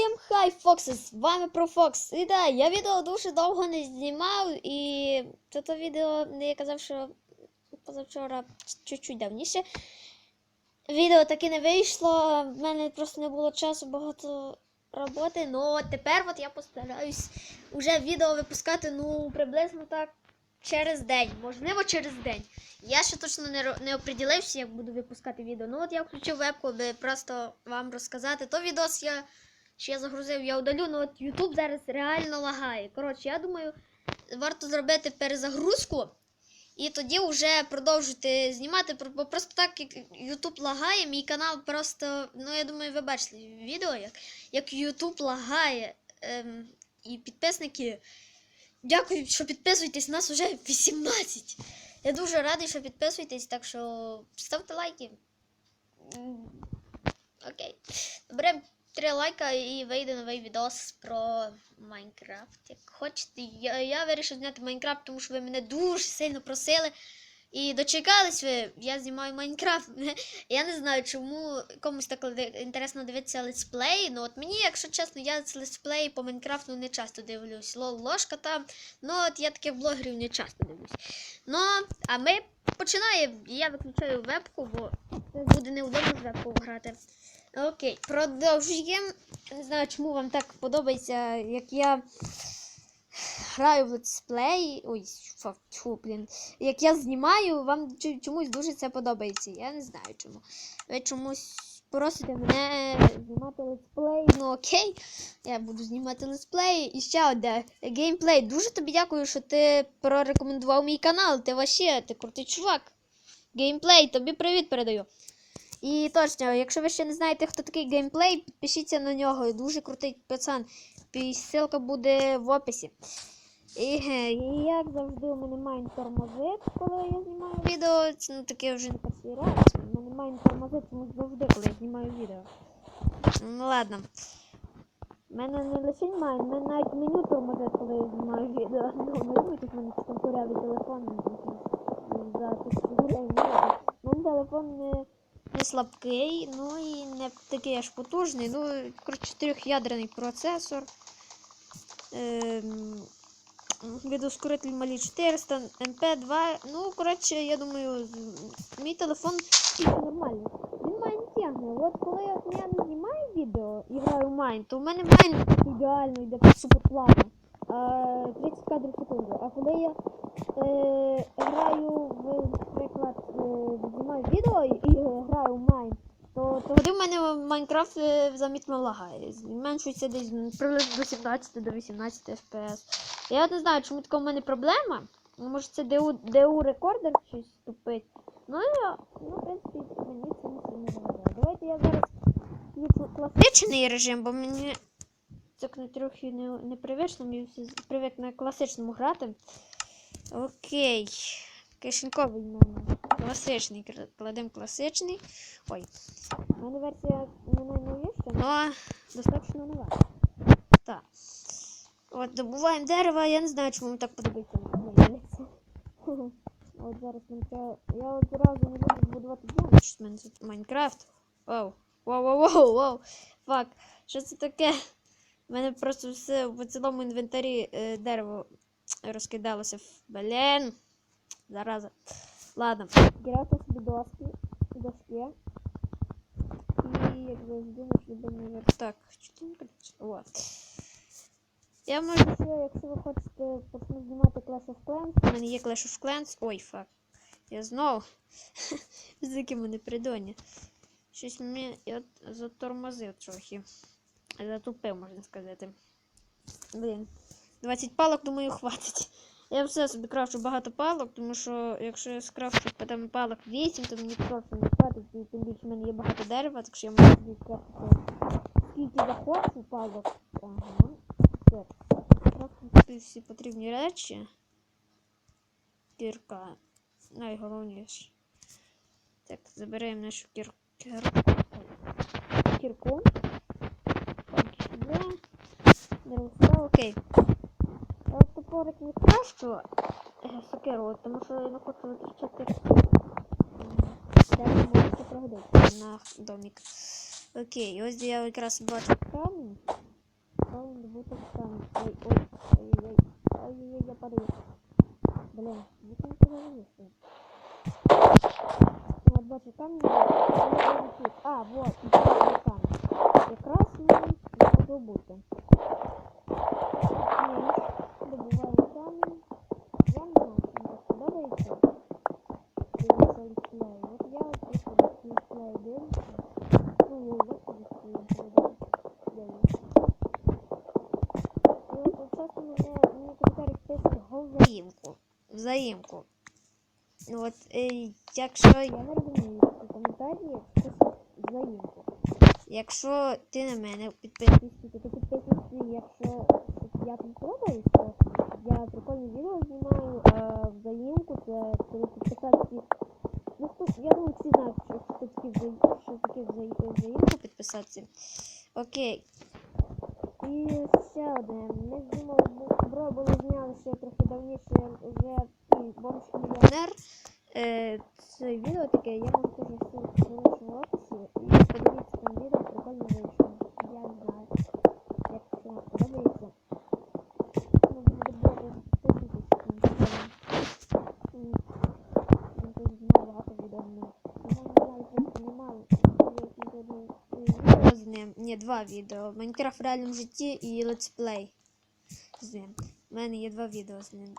Всім хай, Фокси, з вами ProFox. І да, я відео дуже довго не знімав, і це то відео, де я казав, що позавчора чуть-чуть давніше. Відео таки не вийшло, в мене просто не було часу багато роботи. Ну тепер от я постараюсь уже відео випускати, ну, приблизно так через день, можливо, через день. Я ще точно не, не оприділився, як буду випускати відео. Ну от я включив вебку, аби просто вам розказати. То відос я що я загрузив, я удалю, але от YouTube зараз реально лагає. Коротше, я думаю, варто зробити перезагрузку і тоді вже продовжити знімати. Бо просто так як YouTube лагає, мій канал просто, ну я думаю, ви бачили відео, як як YouTube лагає. Ем, І підписники. Дякую, що підписуєтесь. Нас вже 18. Я дуже радий, що підписуєтесь, так що ставте лайки. Окей. Добре. 3 лайка і вийде новий відос про Майнкрафт. Як хочете, я, я вирішив зняти Майнкрафт, тому що ви мене дуже сильно просили. І дочекались ви, я знімаю Майнкрафт. Я не знаю, чому комусь так інтересно дивитися летсплеї. Ну от мені, якщо чесно, я це летсплеї по Майнкрафту не часто дивлюсь. Лол ложка там. Ну от я таких блогерів не часто дивлюсь. Ну, а ми починаємо. Я виключаю вебку, бо буде неудобно з вебку грати. Окей, продовжуємо. Не знаю, чому вам так подобається, як я граю в летсплей. Ой, фу, блін. Як я знімаю, вам чомусь дуже це подобається. Я не знаю чому. Ви чомусь просите мене знімати летсплей. Ну окей, я буду знімати летсплей. І ще одне геймплей. Дуже тобі дякую, що ти прорекомендував мій канал. Ти вообще, ти крутий чувак. Геймплей, тобі привіт передаю. І точно, якщо ви ще не знаєте, хто такий геймплей, підпишіться на нього. Дуже крутий пацан. Ссылка буде в описі. І, і як завжди, у мене майн тормозит, коли я знімаю відео. Це ну, таке вже не перший раз. У мене майн тормозит завжди, коли я знімаю відео. Ну ладно. У мене не лише майн, у мене навіть меню тормозит, коли я знімаю відео. Ну, не що в мене там курявий телефон. За тисячу гривень. У мене телефон не не слабкий, ну і не такий аж потужний. Ну, коротше, чотирьохядерний процесор. Ем, Відоскоритель малі 400, MP2. Ну, коротше, я думаю, мій телефон нормальний. Він майн тягне. От коли я, я не знімаю відео і граю в майн, то в мене майн ідеально йде супер плавно. 30 кадрів в секунду. А коли я е, граю в, наприклад, е, знімаю відео і, граю в майн, то, то тоді в мене Майнкрафт е, замітно лагає. Зменшується десь приблизно до 17 до 18 FPS. Я не знаю, чому така в мене проблема. Ну, Може це DU, DU рекордер щось тупить. Ну, я, ну, в принципі, мені це не сильно заважає. Давайте я зараз класичний режим, бо мені це трохи не, непривично, мені всі привик на класичному грати. Окей. Кишеньковий в мене. Класичний. Кладемо класичний. Ой. У мене версія не найновіша, але достатньо нова. Так. От добуваємо дерево, я не знаю, чому так подобається. От зараз мені. Я от зразу не буду збудувати дом, що в мене тут Майнкрафт. Вау. Вау, вау, вау, вау. Фак. Що це таке? У мене просто все в цілому інвентарі е, дерево розкидалося. Блін. Зараза. Ладно. Кидайте собі доски. Доски. І як завжди наш любимий верстак. Чотенько. От. Я можу ще, якщо ви хочете почну знімати Clash of Clans, у мене є Clash of Clans. Ой, фак. Я знову. З яким мене придоні. Щось мені я затормозив трохи. Затупив, можна сказати. Блін. 20 палок, думаю, хватить. Я все собі крафчу багато палок, тому що якщо я скрафчу потім палок 8, то мені просто не хватить, і тим більше в мене є багато дерева, так що я можу собі скрафтити скільки захочу палок. Ага. Так. Крафтити всі потрібні речі. Кірка. Найголовніше. Так, заберемо нашу кір... кір... ой, кірку. Так, сюди. Окей. Топорик не кращу е, сокиру, тому що я не хочу витрачати дерево може на домик. Окей, ось я якраз бачу камінь. Добуваємо добути камінь. Ой, ой, ой, ой, ой, ой, я падаю. Блін, як не подивився. От бачу камінь. А, вот, і камінь. Якраз мені добути. Ніж, добуваємо камінь. Я не знаю, чи мені подобається. Дивіться летсплей. От я от просто летсплей дивлюся. Ну, я його летсплей дивлюся. І от от часто мене мені коментарі пишуть го взаїмку. Взаїмку. Ну от, е, якщо я не розумію ці коментарі, пишуть взаїмку. Якщо ти на мене підписуєшся, то ти підписуєшся, якщо я подобаюсь, то я прикольні відео знімаю, а взаємку це коли підписатися. Ну, хто, я думаю, всі знають, що, таке взаємку підписатися. Окей. І ще одне. Ми з Дімою бро було зняли ще трохи давніше вже бомж мільйонер. Е, це відео таке, я вам покажу все в описі. І подивіться там відео, прикольно вийшло. Я не знаю, як це подобається. Ну, буде добре, підписуйтесь на канал. М, Я тут знімав багато відео. ну, Я не знаю, просто немало. Я тільки одне відео з ним. Ні, два відео. Майнкрафт в реальному житті і летсплей з ним. У мене є два відео з ним.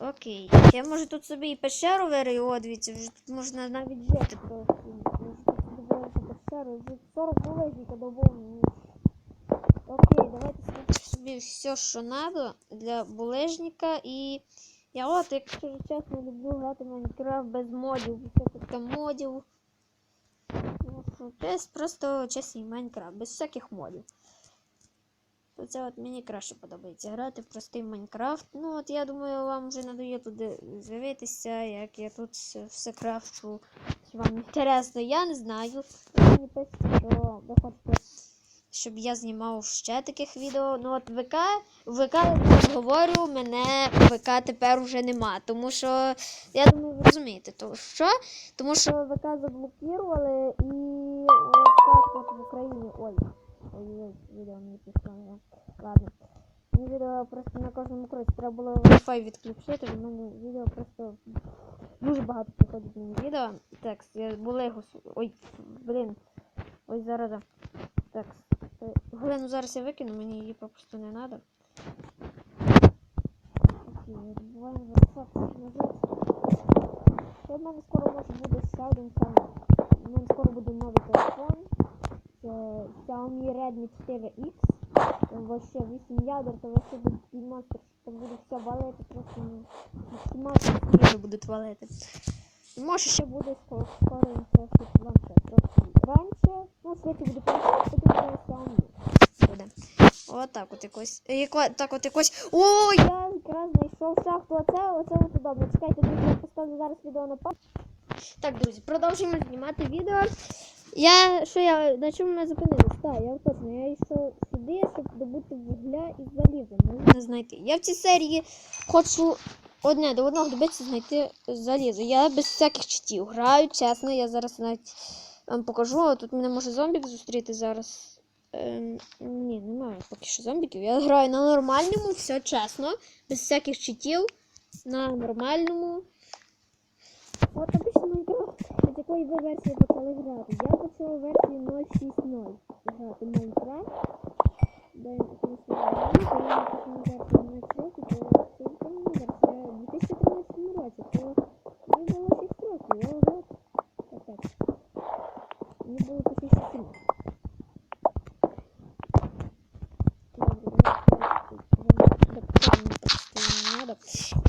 Окей. Я може тут собі і пещеру дивіться, вже тут можна навіть жити просто. Пещеру, вже 40 булежника довольно. Окей, давайте собі все, що треба для булежника і. Я от, якщо чесно, люблю грати Майнкрафт без модів, без всяких там модів. Це просто чесний Майнкрафт, без всяких модів. То це от мені краще подобається грати в простий Майнкрафт. Ну от я думаю, вам вже надає туди з'явитися, як я тут все, крафчу. Вам інтересно, я не знаю. Мені пишете, що ви хочете, щоб я знімав ще таких відео. Ну от ВК, ВК, я говорю, мене ВК тепер уже нема. Тому що, я думаю, ви розумієте, то що? Тому що ВК заблокували і так от в Україні. Ой. Мені пішло. не. Ладно. Мені відео просто на кожному кроці треба було Wi-Fi відключити, в мене відео просто дуже багато приходить мені відео. Так, я були його. Ой, блін. Ой, зараз. Так. е, Глину зараз я викину, мені її просто не треба. Окей, версак назад. Ще в мене скоро може буде ще один. У мене скоро буде новий телефон. Це Xiaomi Redmi 4X. Вообще 8 ядер, то вообще буде монстр, там буде все валити, просто ну, максимально будуть валити. Може ще буде скоро, трохи планшет. Раніше, ну, швидше буде планшет, потім Xiaomi буде. Отак от якось. Яко, так от якось. О, я якраз знайшов шахту. Оце, оце от удобно. Чекайте, друзі, я поставлю зараз відео на паузу. Так, друзі, продовжуємо знімати відео. Я що я на чому ми зупинились? Так, я точно, я йшов сюди, щоб добути вугля і заліза. Можна знайти. Я в цій серії хочу одне до одного добитися знайти залізо. Я без всяких читів граю, чесно, я зараз навіть вам покажу. Тут мене може зомбік зустріти зараз. Ем, ні, немає поки що зомбіків. Я граю на нормальному, все чесно, без всяких читів. На нормальному. От Майнкрафт, якої ви версії почали грати. Я почала версію 0.6.0 грати Майнкрафт. Де я звісно граю, то я почала версію 0.6, то це в 2013 році, то мені було 6 років, я вже так так. Мені було почти 7.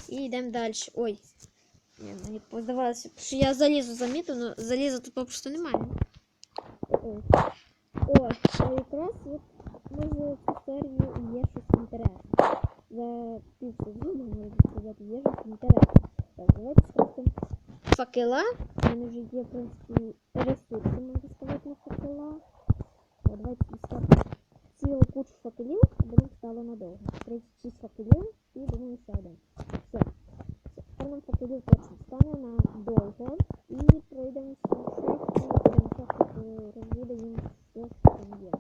І йдемо далі. Ой. Ні, мені здавалося, що я залізу замітив, але заліза тут просто немає. О, а якраз от може в цій серії є щось інтересне. За пів сезону, можна сказати, є щось інтересне. Так, давайте скрафтимо факела. У мене вже є, в принципі, ресурси, можна сказати, на факела. О, давайте скрафтимо цілу кучу факелів, аби нам стало надовго. 36 факелів і думаю ще один. Все. Тепер нам факелів точно стане на довго. І пройдемо ще шахту, будемо шахту розвідаємо все, що там є.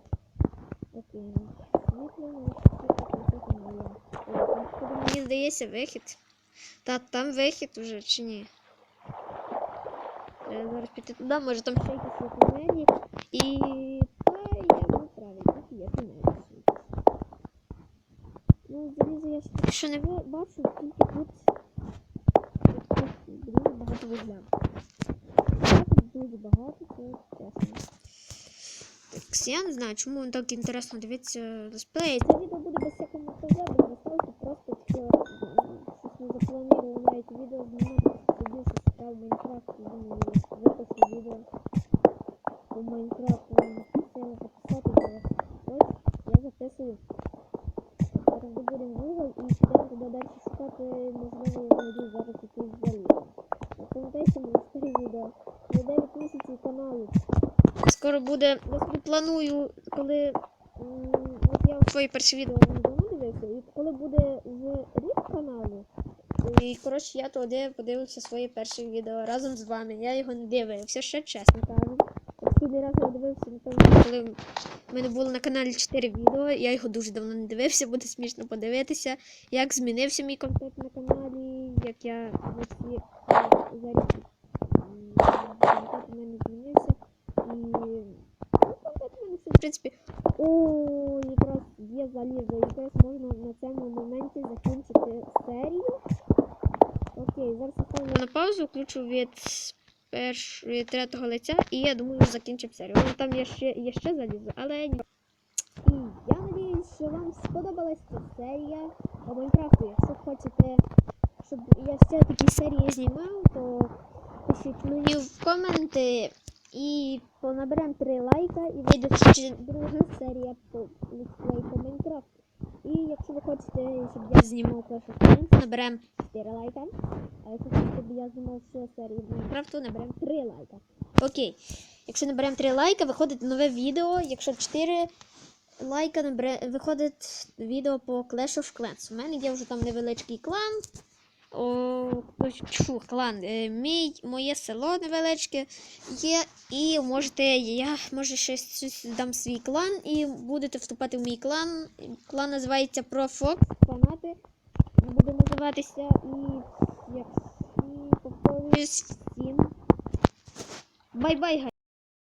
Окей, світло. ну, Мені здається, вихід. Та там вихід уже чи ні? Треба зараз піти туди, може там ще якісь тунелі. І та я був правильно, є тунелі. Ну, залізо я поки що не бачу, тільки тут дуже багато вузля. Дуже багато, це чесно. Так, я не знаю, чому так інтересно дивитися летсплеї. Це відео буде без всякого монтажа, таке м, щось не запланував навіть відео знімати, тоді читав Майнкрафт, випишу відео по Майнкрафту, не хотіла записати, бо ось я записую. Зараз добудемо Google і підемо туди далі шукати, можливо, я знайду зараз якийсь заліз. Пам'ятаєте моє старе відео? За 9 місяців каналу. Скоро буде, я планую, коли м, от я своє перше відео не давно дивився, і коли рік каналу, і коротше я туди подивився своє перше відео разом з вами. Я його не дивився, ще чесно кажу. Я дивився, напевно, коли в мене було на каналі 4 відео, я його дуже давно не дивився, буде смішно подивитися, як змінився мій контент на каналі, як я рік м, контент у мене змінився. І ну, контент у мене все, в принципі. О, якраз є залізо, якраз можна на цьому моменті закінчити серію. Окей, зараз я паузу, включу від перш... від третього лиця, і я думаю, закінчив серію. Там є ще, є ще залізо, але ні. І я надіюсь, що вам сподобалась ця серія по Майнкрафту. Якщо хочете, щоб я ще такі серії знімав, то пишіть мені в коменти і понаберемо 3 лайка і вийде ще друга серія по по Майнкрафту. І якщо ви хочете, щоб я знімав Clash of наберемо 4 лайка. А якщо хочете, щоб я знімав ще серії Майнкрафту, наберемо 3 лайка. Окей. Якщо наберемо 3 лайка, виходить нове відео. Якщо 4 лайка набере, виходить відео по Clash of Clans. У мене є вже там невеличкий клан. Фу, клан. Е, мій, моє село невеличке є. І можете, я може ще щось дам свій клан і будете вступати в мій клан. Клан називається ProFox. Фанати. Буде називатися і як і повторююсь всім. Бай-бай.